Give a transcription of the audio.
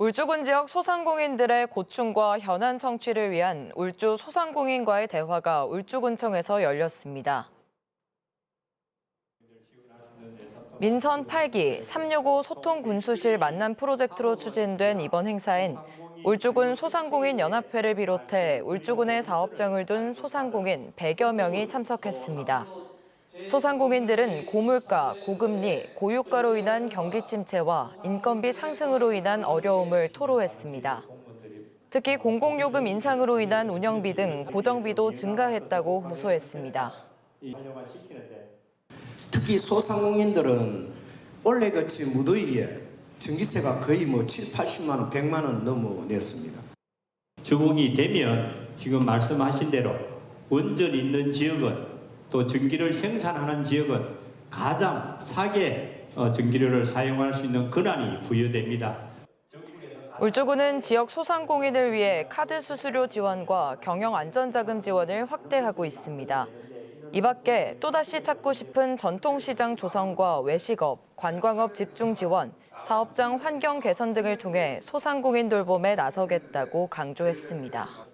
울주군 지역 소상공인들의 고충과 현안 청취를 위한 울주 소상공인과의 대화가 울주군청에서 열렸습니다. 민선 8기 365 소통 군수실 만남 프로젝트로 추진된 이번 행사엔 울주군 소상공인 연합회를 비롯해 울주군에 사업장을 둔 소상공인 100여 명이 참석했습니다. 소상공인들은 고물가, 고금리, 고유가로 인한 경기 침체와 인건비 상승으로 인한 어려움을 토로했습니다. 특히 공공요금 인상으로 인한 운영비 등 고정비도 증가했다고 호소했습니다. 특히 소상공인들은 올해같이 무더위에 전기세가 거의 뭐 7, 80만 원, 100만 원 넘어 냈습니다. 적응이 되면 지금 말씀하신 대로 원전 있는 지역은 또 전기를 생산하는 지역은 가장 싸게 어, 전기료를 사용할 수 있는 권한이 부여됩니다. 울주군은 지역 소상공인을 위해 카드 수수료 지원과 경영 안전자금 지원을 확대하고 있습니다. 이 밖에 또다시 찾고 싶은 전통시장 조성과 외식업, 관광업 집중 지원, 사업장 환경 개선 등을 통해 소상공인 돌봄에 나서겠다고 강조했습니다.